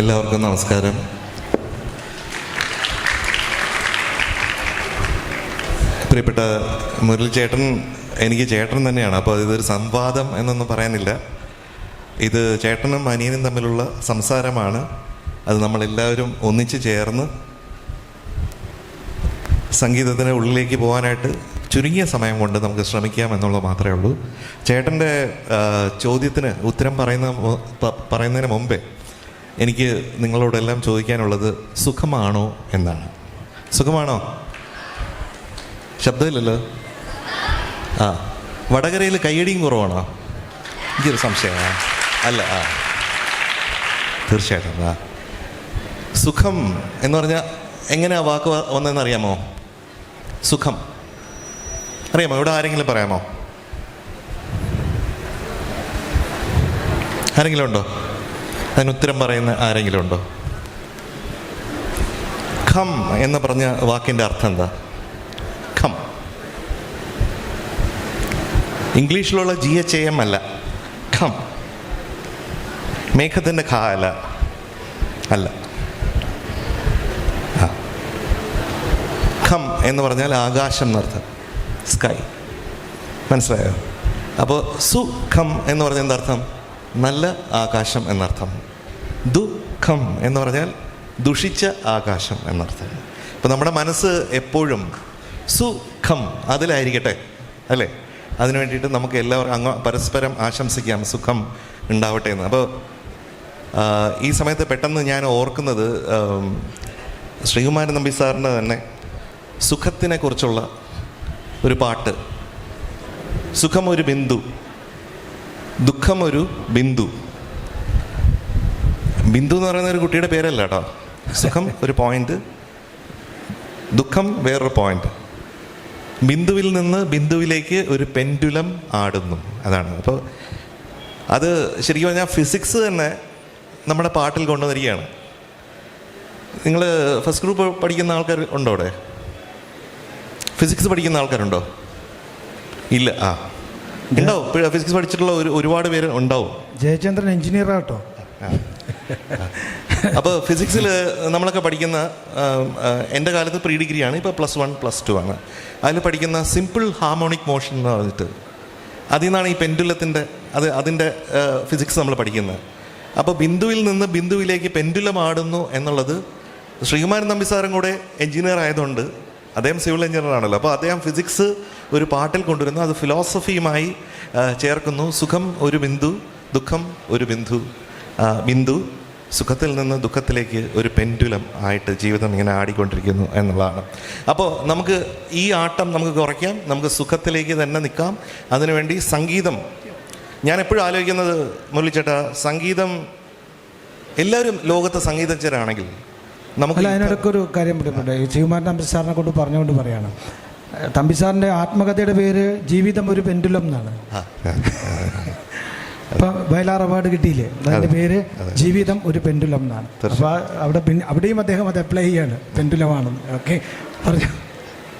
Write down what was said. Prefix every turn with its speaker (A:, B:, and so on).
A: എല്ലാവർക്കും നമസ്കാരം. പ്രിയപ്പെട്ട മുരളി ചേട്ടൻ എനിക്ക് ചേട്ടൻ തന്നെയാണ്. അപ്പോൾ ഇതൊരു സംവാദം എന്നൊന്നും പറയാനില്ല. ഇത് ചേട്ടനും അനിയനും തമ്മിലുള്ള സംസാരമാണ്. അത് നമ്മളെല്ലാവരും ഒന്നിച്ച് ചേർന്ന് സംഗീതത്തിന് ഉള്ളിലേക്ക് പോകാനായിട്ട് ചുരുങ്ങിയ സമയം കൊണ്ട് നമുക്ക് ശ്രമിക്കാം എന്നുള്ളത് മാത്രമേ ഉള്ളൂ. ചേട്ടന്റെ ചോദ്യത്തിന് ഉത്തരം പറയുന്ന പറയുന്നതിന് മുമ്പേ എനിക്ക് നിങ്ങളോടെല്ലാം ചോദിക്കാനുള്ളത് സുഖമാണോ എന്നാണ്. സുഖമാണോ? ശബ്ദമില്ലല്ലോ? ആ വടകരയിൽ കയ്യടിയും കുറവാണോ? എനിക്കൊരു സംശയമാണ്. അല്ല ആ. തീർച്ചയായിട്ടും ആ. സുഖം എന്ന് പറഞ്ഞാൽ എങ്ങനെയാ വാക്ക് വ- വന്നതെന്ന് അറിയാമോ? സുഖം. അറിയാമോ? ഇവിടെ ആരെങ്കിലും പറയാമോ? ആരെങ്കിലും ഉണ്ടോ? അതിന് ഉത്തരം പറയുന്ന ആരെങ്കിലും ഉണ്ടോ? ഖം എന്ന് പറഞ്ഞ വാക്കിന്റെ അർത്ഥം എന്താ? ഖം. ഇംഗ്ലീഷിലുള്ള ജി എച്ച് എ എം അല്ല. ഖം. മേഘത്തിന്റെ ഖ അല്ല. അല്ല. ഖം എന്ന് പറഞ്ഞാൽ ആകാശം എന്നർത്ഥം സ്കൈ. മനസ്സിലായോ? അപ്പോൾ സുഖം എന്ന് പറഞ്ഞ എന്താർത്ഥം നല്ല ആകാശം എന്നർത്ഥം. ദുഃഖം എന്ന് പറഞ്ഞാൽ ദുഷിച്ച ആകാശം എന്നർത്ഥം. ഇപ്പം നമ്മുടെ മനസ്സ് എപ്പോഴും സുഖം അതിലായിരിക്കട്ടെ അല്ലേ? അതിനു വേണ്ടിയിട്ട് നമുക്ക് എല്ലാവർക്കും അങ്ങ് പരസ്പരം ആശംസിക്കാം സുഖം ഉണ്ടാവട്ടെ എന്ന്. അപ്പോൾ ഈ സമയത്ത് പെട്ടെന്ന് ഞാൻ ഓർക്കുന്നത് ശ്രീകുമാരൻ നമ്പി സാറിന്റെ തന്നെ സുഖത്തിനെക്കുറിച്ചുള്ള ഒരു പാട്ട്. സുഖം ഒരു ബിന്ദു. ദുഃഖം ഒരു ബിന്ദു. ബിന്ദു എന്ന് പറയുന്ന ഒരു കുട്ടിയുടെ പേരല്ല കേട്ടോ. സുഖം ഒരു പോയിന്റ് ദുഃഖം വേറൊരു പോയിന്റ് ബിന്ദുവിൽ നിന്ന് ബിന്ദുവിലേക്ക് ഒരു പെൻഡുലം ആടുന്നു. അതാണ്. അപ്പോൾ അത് ശരിക്കും പറഞ്ഞാൽ ഫിസിക്സ് തന്നെ നമ്മുടെ പാട്ടിൽ കൊണ്ടുവന്നിരിക്കുകയാണ്. നിങ്ങൾ ഫസ്റ്റ് ഗ്രൂപ്പ് പഠിക്കുന്ന ആൾക്കാർ ഉണ്ടോ അവിടെ? ഫിസിക്സ് പഠിക്കുന്ന ആൾക്കാരുണ്ടോ? ഇല്ല. ആ. ഉണ്ടാവും. ഫിസിക്സ് പഠിച്ചിട്ടുള്ള ഒരു ഒരുപാട് പേര് ഉണ്ടാവും.
B: ജയചന്ദ്രൻ എഞ്ചിനീയർ ആട്ടോ.
A: അപ്പോൾ ഫിസിക്സിൽ നമ്മളൊക്കെ പഠിക്കുന്ന എന്റെ കാലത്ത് പ്രീ ഡിഗ്രിയാണ് ഇപ്പോൾ പ്ലസ് വൺ പ്ലസ് ടു ആണ്. അതിൽ പഠിക്കുന്ന സിമ്പിൾ ഹാർമോണിക് മോഷൻ എന്ന് പറഞ്ഞിട്ട്. അതിൽ നിന്നാണ് ഈ പെൻഡുലത്തിന്റെ അത് അതിന്റെ ഫിസിക്സ് നമ്മൾ പഠിക്കുന്നത്. അപ്പോൾ ബിന്ദുവിൽ നിന്ന് ബിന്ദുവിലേക്ക് പെൻഡുലം ആടുന്നു എന്നുള്ളത് ശ്രീകുമാരൻ നമ്പി സാറും കൂടെ എഞ്ചിനീയർ ആയതുകൊണ്ട് അദ്ദേഹം സിവിൽ എഞ്ചിനീയർ ആണല്ലോ. അപ്പോൾ അദ്ദേഹം ഫിസിക്സ് ഒരു പാട്ടിൽ കൊണ്ടുവരുന്നു. അത് ഫിലോസഫിയുമായി ചേർക്കുന്നു. സുഖം ഒരു ബിന്ദു ദുഃഖം ഒരു ബിന്ദു. ബിന്ദു സുഖത്തിൽ നിന്ന് ദുഃഖത്തിലേക്ക് ഒരു പെൻഡുലം ആയിട്ട് ജീവിതം ഇങ്ങനെ ആടിക്കൊണ്ടിരിക്കുന്നു എന്നുള്ളതാണ്. അപ്പോൾ നമുക്ക് ഈ ആട്ടം നമുക്ക് കുറയ്ക്കാം. നമുക്ക് സുഖത്തിലേക്ക് തന്നെ നിൽക്കാം. അതിനുവേണ്ടി സംഗീതം. ഞാൻ എപ്പോഴും ആലോചിക്കുന്നത് മുരളിച്ചേട്ട സംഗീതം എല്ലാവരും ലോകത്തെ സംഗീതജ്ഞരാണെങ്കിൽ നമുക്ക്
B: അതിനിടയ്ക്കൊരു കാര്യം പറയുന്നുണ്ട് ശിവകുമാരൻ തമ്പി സാറിനെ കൊണ്ട് പറഞ്ഞുകൊണ്ട് പറയാണ്. ഏഹ് തമ്പി സാറിന്റെ ആത്മകഥയുടെ പേര് ജീവിതം ഒരു പെൻഡുലം എന്നാണ്. ഇപ്പൊ വയലാർ അവാർഡ് കിട്ടിയില്ലേ? അതിന്റെ
A: അതെ,
B: പേര്. ജീവിതം ഒരു പെൻഡുലം എന്നാണ്. അപ്പൊ അവിടെ പിന്നെ അവിടെയും അദ്ദേഹം അത് അപ്ലൈ ചെയ്യാണ് പെൻഡുലമാണെന്ന് ഓക്കെ പറഞ്ഞു.